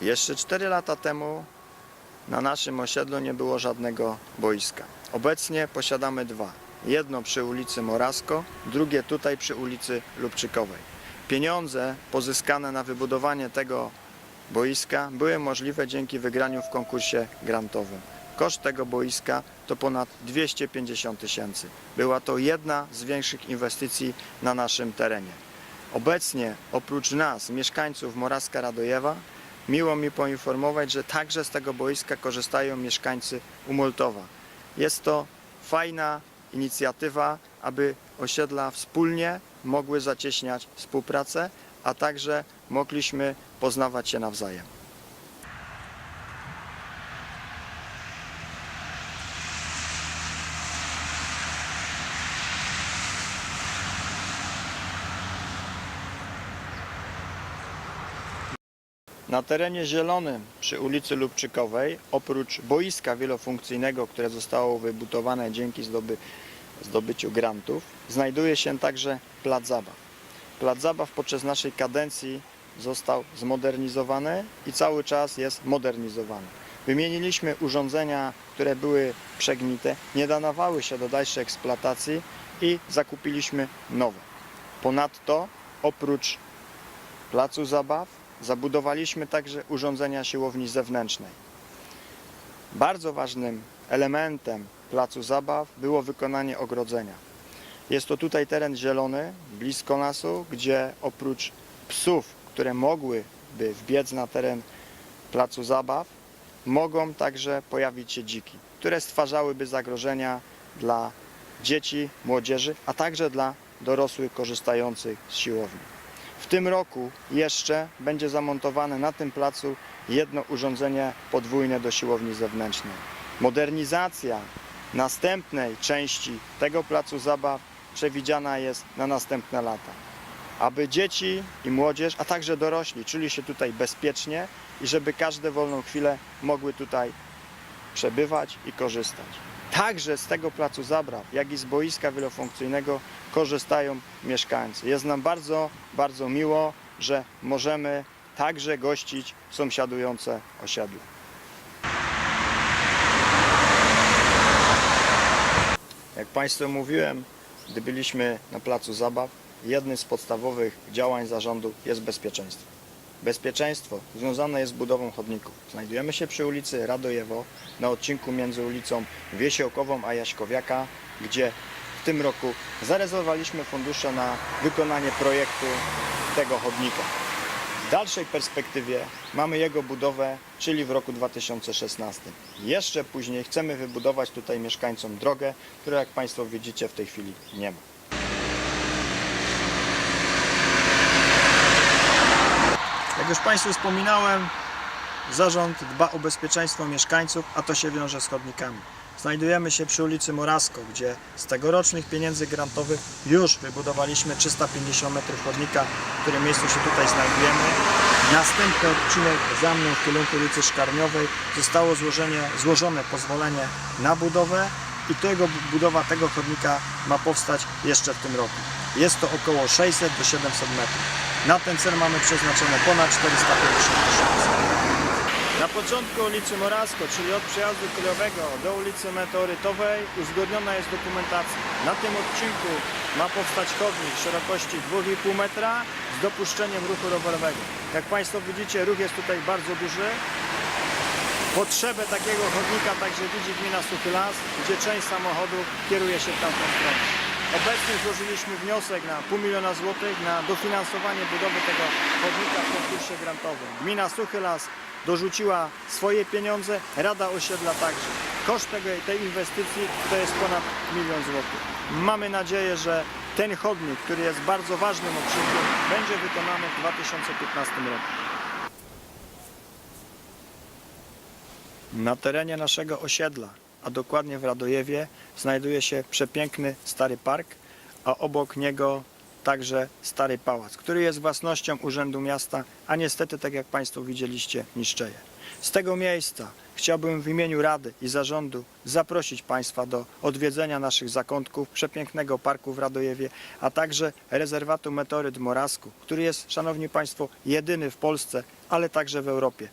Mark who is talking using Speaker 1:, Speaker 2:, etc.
Speaker 1: Jeszcze 4 lata temu na naszym osiedlu nie było żadnego boiska. Obecnie posiadamy dwa. Jedno przy ulicy Morasko, drugie tutaj przy ulicy Lubczykowej. Pieniądze pozyskane na wybudowanie tego boiska były możliwe dzięki wygraniu w konkursie grantowym. Koszt tego boiska to ponad 250 tysięcy. Była to jedna z większych inwestycji na naszym terenie. Obecnie oprócz nas, mieszkańców Moraska Radojewa, miło mi poinformować, że także z tego boiska korzystają mieszkańcy Umoltowa. Jest to fajna inicjatywa, aby osiedla wspólnie mogły zacieśniać współpracę, a także mogliśmy poznawać się nawzajem. Na terenie zielonym przy ulicy Lubczykowej, oprócz boiska wielofunkcyjnego, które zostało wybudowane dzięki zdoby, zdobyciu grantów, znajduje się także plac zabaw. Plac zabaw podczas naszej kadencji został zmodernizowany i cały czas jest modernizowany. Wymieniliśmy urządzenia, które były przegnite, nie nadawały się do dalszej eksploatacji i zakupiliśmy nowe. Ponadto oprócz placu zabaw zabudowaliśmy także urządzenia siłowni zewnętrznej. Bardzo ważnym elementem placu zabaw było wykonanie ogrodzenia. Jest to tutaj teren zielony, blisko lasu, gdzie oprócz psów, które mogłyby wbiec na teren placu zabaw, mogą także pojawić się dziki, które stwarzałyby zagrożenia dla dzieci, młodzieży, a także dla dorosłych korzystających z siłowni. Tym roku jeszcze będzie zamontowane na tym placu jedno urządzenie podwójne do siłowni zewnętrznej. Modernizacja następnej części tego placu zabaw przewidziana jest na następne lata. Aby dzieci i młodzież, a także dorośli czuli się tutaj bezpiecznie i żeby każde wolną chwilę mogły tutaj przebywać i korzystać. Także z tego placu zabaw, jak i z boiska wielofunkcyjnego korzystają mieszkańcy. Jest nam bardzo, bardzo miło, że możemy także gościć sąsiadujące osiedle. Jak Państwu mówiłem, gdy byliśmy na placu zabaw, jednym z podstawowych działań zarządu jest bezpieczeństwo. Bezpieczeństwo związane jest z budową chodników. Znajdujemy się przy ulicy Radojewo, na odcinku między ulicą Wiesiołkową a Jaśkowiaka, gdzie w tym roku zarezerwowaliśmy fundusze na wykonanie projektu tego chodnika. W dalszej perspektywie mamy jego budowę, czyli w roku 2016. Jeszcze później chcemy wybudować tutaj mieszkańcom drogę, której jak Państwo widzicie w tej chwili nie ma. Jak już Państwu wspominałem, zarząd dba o bezpieczeństwo mieszkańców, a to się wiąże z chodnikami. Znajdujemy się przy ulicy Morasko, gdzie z tegorocznych pieniędzy grantowych już wybudowaliśmy 350 metrów chodnika, w którym miejscu się tutaj znajdujemy. Następny odcinek za mną w kierunku ulicy Szkarniowej zostało złożone pozwolenie na budowę i tego, budowa tego chodnika ma powstać jeszcze w tym roku. Jest to około 600 do 700 metrów. Na ten cel mamy przeznaczone ponad 450 tysięcy. Na początku ulicy Morasko, czyli od przejazdu kolejowego do ulicy Meteorytowej uzgodniona jest dokumentacja. Na tym odcinku ma powstać chodnik szerokości 2,5 metra z dopuszczeniem ruchu rowerowego. Jak Państwo widzicie, ruch jest tutaj bardzo duży. Potrzebę takiego chodnika także widzi gmina Suchy Las, gdzie część samochodów kieruje się w tamtą stronę. Obecnie złożyliśmy wniosek na pół miliona złotych na dofinansowanie budowy tego chodnika w konkursie grantowym. Gmina Suchy Las dorzuciła swoje pieniądze, Rada Osiedla także. Koszt tego, tej inwestycji to jest ponad milion złotych. Mamy nadzieję, że ten chodnik, który jest bardzo ważnym odcinkiem, będzie wykonany w 2015 roku. Na terenie naszego osiedla, a dokładnie w Radojewie, znajduje się przepiękny stary park, a obok niego także stary pałac, który jest własnością Urzędu Miasta, a niestety, tak jak Państwo widzieliście, niszczeje. Z tego miejsca chciałbym w imieniu Rady i Zarządu zaprosić Państwa do odwiedzenia naszych zakątków, przepięknego parku w Radojewie, a także rezerwatu Meteoryt Morasku, który jest, Szanowni Państwo, jedyny w Polsce, ale także w Europie.